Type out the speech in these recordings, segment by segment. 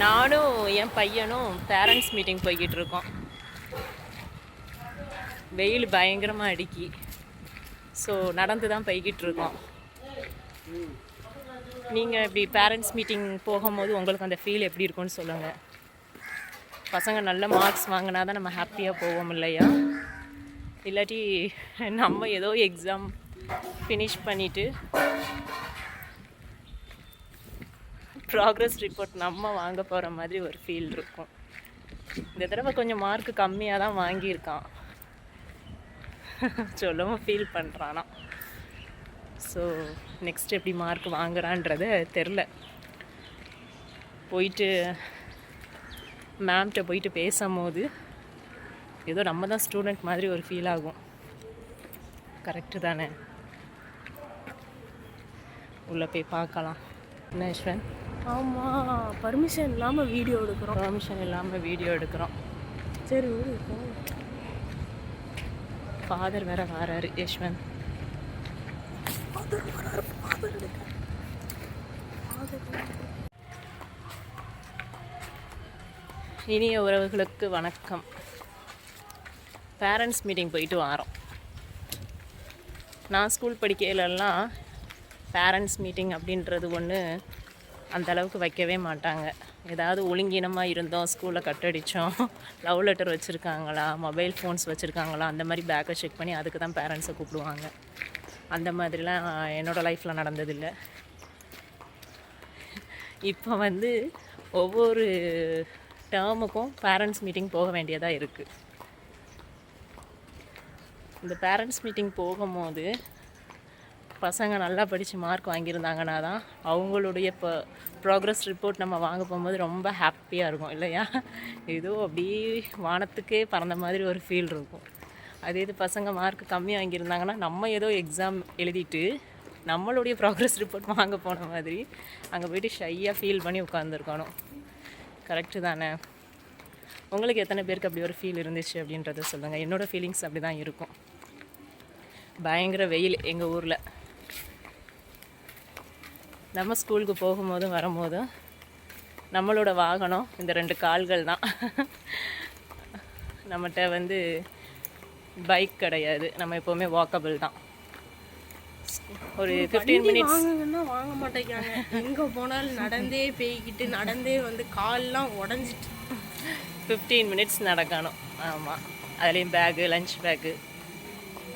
நானும் என் பையனும் parents meeting போய்கிட்டு இருக்கோம் வெயில் பயங்கரமாக அடிக்கி. ஸோ நடந்து தான் போய்கிட்டு இருக்கோம் நீங்கள் இப்படி பேரண்ட்ஸ் மீட்டிங் போகும்போது உங்களுக்கு அந்த ஃபீல் எப்படி இருக்கும்னு சொல்லுங்கள் பசங்க நல்ல மார்க்ஸ் வாங்கினா தான் நம்ம ஹாப்பியாக போவோம் இல்லையா? இல்லாட்டி நம்ம ஏதோ எக்ஸாம் ஃபினிஷ் பண்ணிவிட்டு ப்ராக்ரஸ் ரிப்போர்ட் நம்ம வாங்க போகிற மாதிரி ஒரு ஃபீல் இருக்கும். இந்த தடவை கொஞ்சம் மார்க் கம்மியாக தான் வாங்கியிருக்கான். சொல்லவும் ஃபீல் பண்ணுறானா ஸோ நெக்ஸ்ட் எப்படி மார்க் வாங்குறான்றத தெரில போயிட்டு மேம்கிட்ட போயிட்டு பேசும்போது ஏதோ நம்ம தான் ஸ்டூடெண்ட் மாதிரி ஒரு ஃபீல் ஆகும். கரெக்டு தானே? உள்ளே போய் பார்க்கலாம். என்ன யஷ்வன் ஆமாம் பர்மிஷன் இல்லாமல் வீடியோ எடுக்கிறோம். பர்மிஷன் இல்லாமல் வீடியோ எடுக்கிறோம். சரி போ. ஃபாதர் வேற வராரு யஷ்வந்த். இனிய உறவுகளுக்கு வணக்கம். பேரண்ட்ஸ் மீட்டிங் போயிட்டு வரோம். நான் ஸ்கூல் படிக்கையிலலாம் பேரண்ட்ஸ் மீட்டிங் அப்படின்றது ஒன்று அந்த அளவுக்கு வைக்கவே மாட்டாங்க. ஏதாவது ஒழுங்கினமாக இருந்தோம் ஸ்கூலில் கட்டடித்தோம் லவ் லெட்டர் வச்சுருக்காங்களா மொபைல் ஃபோன்ஸ் வச்சுருக்காங்களா அந்த மாதிரி பேக்கை செக் பண்ணி அதுக்கு தான் பேரண்ட்ஸை கூப்பிடுவாங்க. அந்த மாதிரிலாம் என்னோடய லைஃப்பில் நடந்ததில்லை. இப்போ வந்து ஒவ்வொரு டேர்முக்கும் பேரண்ட்ஸ் மீட்டிங் போக வேண்டியதாக இருக்குது இந்த பேரண்ட்ஸ் மீட்டிங் போகும்போது பசங்க நல்லா படித்து மார்க் வாங்கியிருந்தாங்கன்னா தான் அவங்களுடைய இப்போ ப்ராக்ரஸ் ரிப்போர்ட் நம்ம வாங்க போகும்போது ரொம்ப ஹாப்பியாக இருக்கும் இல்லையா? ஏதோ அப்படியே வானத்துக்கே பறந்த மாதிரி ஒரு ஃபீல் இருக்கும். அதே இது பசங்க மார்க் கம்மி வாங்கியிருந்தாங்கன்னா நம்ம ஏதோ எக்ஸாம் எழுதிட்டு நம்மளுடைய ப்ராக்ரஸ் ரிப்போர்ட் வாங்க போன மாதிரி அங்கே போயிட்டு ஷையாக ஃபீல் பண்ணி உட்காந்துருக்கணும் கரெக்டு தானே? உங்களுக்கு எத்தனை பேருக்கு அப்படி ஒரு ஃபீல் இருந்துச்சு அப்படின்றத சொல்லுங்கள் என்னோடய ஃபீலிங்ஸ் அப்படி தான் இருக்கும். பயங்கர வெயில் எங்கள் ஊரில். நம்ம ஸ்கூலுக்கு போகும்போதும் வரும்போதும் நம்மளோட வாகனம் இந்த ரெண்டு கால்கள் தான். நம்மகிட்ட வந்து பைக் கிடையாது. நம்ம எப்போவுமே வாக்கபிள் தான். ஒரு ஃபிஃப்டீன் மினிட்ஸ் வாங்க மாட்டேங்கிறாங்க. எங்கே போனாலும் நடந்தே பேய்கிட்டு நடந்தே வந்து கால்லாம் உடஞ்சிட்டு. ஃபிஃப்டீன் மினிட்ஸ் நடக்கணும். ஆமாம் அதுலேயும் பேகு லஞ்ச் பேக்கு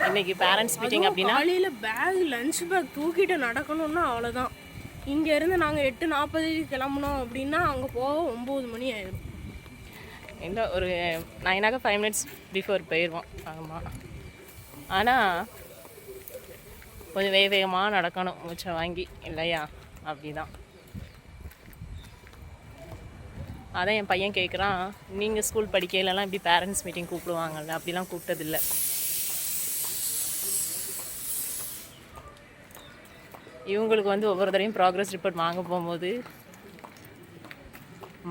இன்னைக்கு பேரண்ட்ஸ் மீட்டிங் அப்படின்னா காலையில் பேக் லஞ்ச் பேக் தூக்கிட்டு நடக்கணும்னா அவ்வளோதான் இங்கேருந்து நாங்கள் எட்டு நாற்பதுக்கு கிளம்புனோம் அப்படின்னா அங்கே போக ஒம்பது மணி ஆயிடும். இல்லை ஒரு நைனாக ஃபைவ் மினிட்ஸ் பிஃபோர் போயிடுவோம் ஆமாம் ஆனால் கொஞ்சம் வேக வேகமாக நடக்கணும் மூச்சை வாங்கி இல்லையா? அப்படிதான். அதான் என் பையன் கேட்குறான் நீங்கள் ஸ்கூல் படிக்கையிலலாம் இப்படி பேரண்ட்ஸ் மீட்டிங் கூப்பிடுவாங்கல்ல அப்படிலாம் கூப்பிட்டதில்ல. இவங்களுக்கு வந்து ஒவ்வொரு தடவையும் ப்ராக்ரஸ் ரிப்போர்ட் வாங்க போகும்போது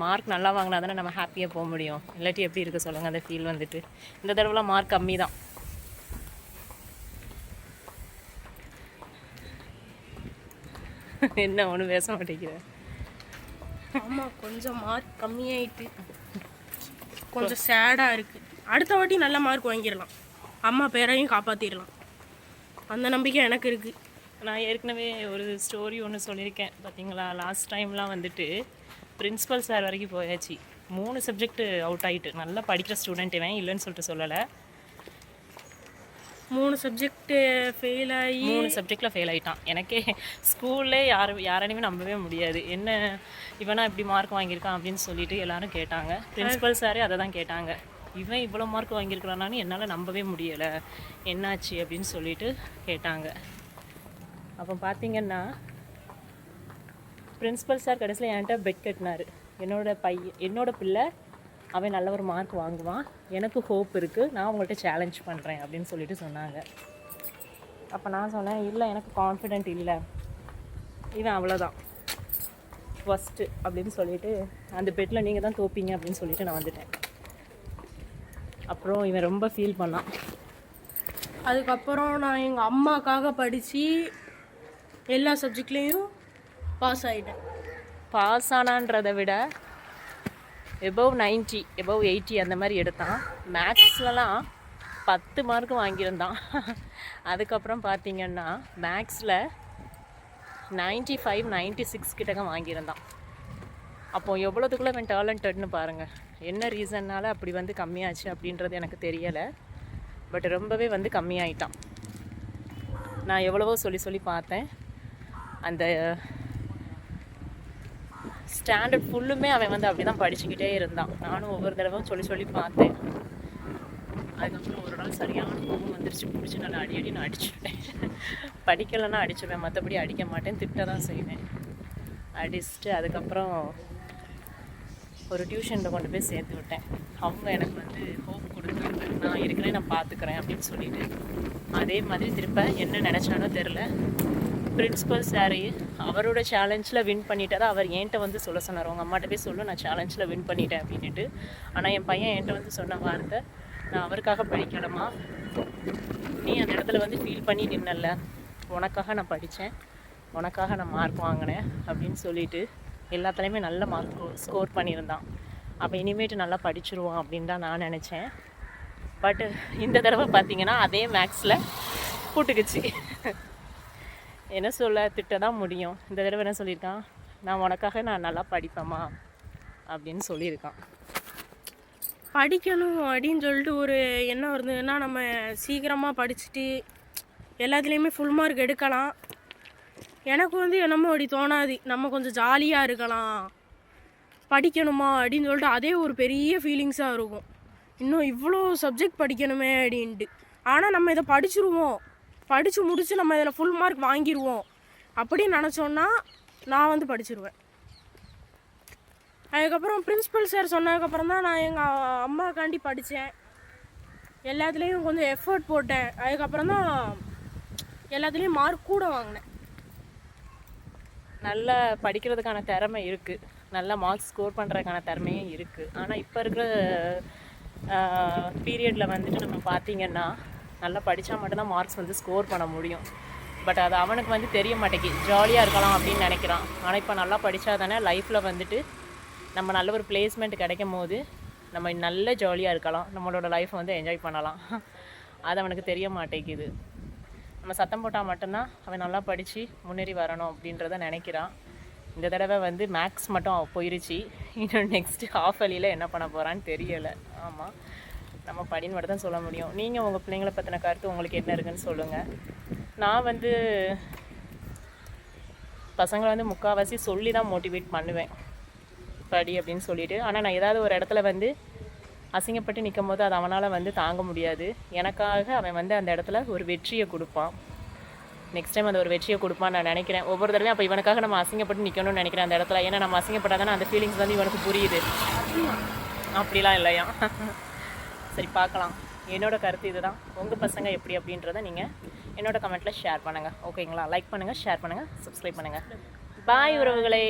மார்க் நல்லா வாங்கினா தானே நம்ம ஹாப்பியாக போக முடியும். இல்லாட்டி எப்படி இருக்க சொல்லுங்கள் அந்த ஃபீல் வந்துட்டு. இந்த தடவைலாம் மார்க் கம்மி தான் என்ன ஒன்றும் பேச மாட்டேங்கிறேன் ஆமாம் கொஞ்சம் மார்க் கம்மியாயிட்டு. கொஞ்சம் சேடாக இருக்குது அடுத்த வாட்டி நல்ல மார்க் வாங்கிடலாம். அம்மா பேரையும் காப்பாற்றிடலாம் அந்த நம்பிக்கை எனக்கு இருக்குது நான் ஏற்கனவே ஒரு ஸ்டோரி ஒன்று சொல்லியிருக்கேன் பார்த்தீங்களா லாஸ்ட் டைம்லாம் வந்துட்டு பிரின்ஸிபல் சார் வரைக்கும் போயாச்சு. மூணு சப்ஜெக்ட் அவுட் ஆகிட்டு நல்லா படிக்கிற ஸ்டூடெண்ட் இவன் இல்லைன்னு சொல்லிட்டு சொல்லலை. மூணு சப்ஜெக்ட் ஃபெயில் ஆகி மூணு சப்ஜெக்டில் ஃபெயில் ஆகிட்டான் எனக்கே ஸ்கூல்லே யார் யாரையுமே நம்பவே முடியாது. என்ன இவனா இப்படி மார்க் வாங்கியிருக்கான் அப்படின்னு சொல்லிட்டு எல்லாரும் கேட்டாங்க. பிரின்ஸிபல் சாரே அதை தான் கேட்டாங்க. இவன் இவ்வளோ மார்க் வாங்கியிருக்கிறானான்னு என்னால் நம்பவே முடியலை. என்னாச்சு அப்படின்னு சொல்லிட்டு கேட்டாங்க. அப்போ பார்த்தீங்கன்னா பிரின்ஸிபல் சார் கடைசியில் என்கிட்ட பெட் கட்டினார். என்னோட பையன் என்னோட பிள்ளை அவன் நல்ல ஒரு மார்க் வாங்குவான். எனக்கு ஹோப் இருக்குது நான் உங்கள்கிட்ட சேலஞ்ச் பண்ணுறேன் அப்படின்னு சொல்லிட்டு சொன்னாங்க. அப்போ நான் சொன்னேன் இல்லை எனக்கு கான்ஃபிடென்ட் இல்லை. இவன் அவ்வளோதான் ஃபஸ்ட்டு அப்படின்னு சொல்லிட்டு அந்த பெட்டில் நீங்கள் தான் தோப்பீங்க அப்படின்னு சொல்லிட்டு நான் வந்துட்டேன். அப்புறம் இவன் ரொம்ப ஃபீல் பண்ணான். அதுக்கப்புறம் நான் எங்கள் அம்மாக்காக படித்து எல்லா சப்ஜெக்ட்லேயும் பாஸ் ஆகிட்டேன் பாஸ் ஆனான்றதை விட எபவ் 90 எபவ் எயிட்டி அந்த மாதிரி எடுத்தான். மேக்ஸ்லலாம் பத்து மார்க் வாங்கியிருந்தான். அதுக்கப்புறம் பார்த்தீங்கன்னா மேக்ஸில் 95 ஃபைவ் நைன்ட்டி சிக்ஸ் கிட்டக்க வாங்கியிருந்தான். அப்போ எவ்வளோத்துக்குள்ளே அவன் டேலண்டட்னு பாருங்கள் என்ன ரீசன்னால அப்படி வந்து கம்மியாச்சு அப்படின்றது எனக்கு தெரியலை. பட் ரொம்பவே வந்து கம்மியாயிட்டான். நான் எவ்வளவோ சொல்லி சொல்லி பார்த்தேன். அந்த ஸ்டாண்டர்ட் ஃபுல்லுமே அவன் வந்து அப்படி தான் படிச்சுக்கிட்டே இருந்தான். நானும் ஒவ்வொரு தடவை சொல்லி சொல்லி பார்த்தேன். அதுக்கப்புறம் ஒரு நாள் சரியான கோபம் வந்துருச்சு. பிடிச்சி நான் அடி அடி நான் அடிச்சுட்டேன். படிக்கலைன்னா அடிச்சிடுவேன் மற்றபடி அடிக்க மாட்டேன். திட்ட தான் செய்வேன். அடிச்சுட்டு அதுக்கப்புறம் ஒரு டியூஷனில் கொண்டு போய் சேர்த்து விட்டேன். அவங்க எனக்கு வந்து ஹோப் கொடுத்தாங்க நான் இருக்கிறேன் நான் பார்த்துக்கிறேன் அப்படின்னு சொல்லிட்டு. அதே மாதிரி திருப்ப என்ன நினச்சானோ தெரில பிரின்ஸிபல் சாரி அவரோட சேலஞ்சில் வின் பண்ணிட்டாரு அவர் என்கிட்ட வந்து சொல்ல சொன்னார். உங்கள் அம்மாட்ட போய் சொல்லு நான் சேலஞ்சில் வின் பண்ணிட்டேன் அப்படின்ட்டு ஆனால் என் பையன் என்கிட்ட வந்து சொன்ன வார்த்தை நான் அவருக்காக படிக்கலமா நீ அந்த இடத்துல வந்து ஃபீல் பண்ணி நின்னல உனக்காக நான் படித்தேன் உனக்காக நான் மார்க் வாங்கினேன் அப்படின்னு சொல்லிட்டு எல்லாத்துலேயுமே நல்ல மார்க் ஸ்கோர் பண்ணியிருந்தான். அப்போ இனிமேட்டு நல்லா படிச்சிருவான் அப்படின்னு தான் நான் நினச்சேன். பட் இந்த தடவை பார்த்தீங்கன்னா அதே மேக்ஸில் போட்டுக்குச்சு என்ன சொல்ல திட்ட தான் முடியும். இந்த தடவை என்ன சொல்லியிருக்கான்? நான் உனக்காக நான் நல்லா படிப்பேம்மா அப்படின்னு சொல்லியிருக்கான். படிக்கணும் அப்படின்னு சொல்லிட்டு ஒரு எண்ணம் இருந்ததுன்னா நம்ம சீக்கிரமாக படிச்சுட்டு எல்லாத்துலேயுமே ஃபுல் மார்க் எடுக்கலாம். எனக்கு வந்து என்னமோ அப்படி தோணாது. நம்ம கொஞ்சம் ஜாலியாக இருக்கலாம். படிக்கணுமா அப்படின்னு சொல்லிட்டு அதே ஒரு பெரிய ஃபீலிங்ஸாக இருக்கும். இன்னும் இவ்வளோ சப்ஜெக்ட் படிக்கணுமே அப்படின்ட்டு. ஆனால் நம்ம இதை படிச்சிருவோம். படித்து முடித்து நம்ம இதில் ஃபுல் மார்க் வாங்கிடுவோம் அப்படின்னு நினச்சோன்னா நான் வந்து படிச்சிருவேன். அதுக்கப்புறம் பிரின்சிபல் சார் சொன்னதுக்கப்புறம் தான் நான் எங்கள் அம்மாக்காண்டி படித்தேன் எல்லாத்துலேயும் கொஞ்சம் எஃபர்ட் போட்டேன். அதுக்கப்புறம் தான் எல்லாத்துலேயும் மார்க் கூட வாங்கினேன். நல்லா படிக்கிறதுக்கான திறமை இருக்குது நல்லா மார்க்ஸ் ஸ்கோர் பண்ணுறதுக்கான திறமையும் இருக்குது ஆனால் இப்போ இருக்கிற பீரியடில் வந்துட்டு நம்ம பார்த்தீங்கன்னா நல்லா படித்தா மட்டும்தான் மார்க்ஸ் வந்து ஸ்கோர் பண்ண முடியும். பட் அது அவனுக்கு வந்து தெரிய மாட்டேங்குது. ஜாலியாக இருக்கலாம் அப்படின்னு நினைக்கிறான். ஆனால் இப்போ நல்லா படித்தா தானே லைஃப்பில் வந்துட்டு நம்ம நல்ல ஒரு பிளேஸ்மெண்ட் கிடைக்கும் போது நம்ம நல்ல ஜாலியாக இருக்கலாம். நம்மளோட லைஃப்பை வந்து என்ஜாய் பண்ணலாம். அது அவனுக்கு தெரிய மாட்டேங்குது. நம்ம சத்தம் போட்டால் மட்டும்தான் அவன் நல்லா படித்து முன்னேறி வரணும் அப்படின்றத நினைக்கிறான். இந்த தடவை வந்து மேக்ஸ் மட்டும் போயிருச்சு. இன்னும் நெக்ஸ்ட்டு ஹாஃப் அலியில் என்ன பண்ண போகிறான்னு தெரியலை. ஆமாம் நம்ம படின்னு தான் சொல்ல முடியும். நீங்கள் உங்கள் பிள்ளைங்களை பற்றின கருத்து உங்களுக்கு என்ன இருக்குன்னு சொல்லுங்கள் நான் வந்து பசங்களை வந்து முக்கால்வாசி சொல்லி தான் மோட்டிவேட் பண்ணுவேன். படி அப்படின்னு சொல்லிட்டு. ஆனால் நான் ஏதாவது ஒரு இடத்துல வந்து அசிங்கப்பட்டு நிற்கும் போது அது அவனால் வந்து தாங்க முடியாது. எனக்காக அவன் வந்து அந்த இடத்துல ஒரு வெற்றியை கொடுப்பான். நெக்ஸ்ட் டைம் அந்த ஒரு வெற்றியை கொடுப்பான்னு நான் நினைக்கிறேன். ஒவ்வொரு தடவையும் அப்போ இவனுக்காக நம்ம அசிங்கப்பட்டு நிற்கணும்னு நினைக்கிறேன் அந்த இடத்துல. ஏன்னா நம்ம அசிங்கப்பட்டாதானே அந்த ஃபீலிங்ஸ் வந்து இவனுக்கு புரியுது. அப்படிலாம் இல்லையா? சரி பார்க்கலாம். என்னோடய கருத்து இதுதான். உங்கள் பசங்க எப்படி அப்படின்றத நீங்கள் என்னோட கமெண்ட்டில் ஷேர் பண்ணுங்கள் ஓகேங்களா லைக் பண்ணுங்கள் ஷேர் பண்ணுங்கள் சப்ஸ்கிரைப் பண்ணுங்கள் பாய் உறவுகளே.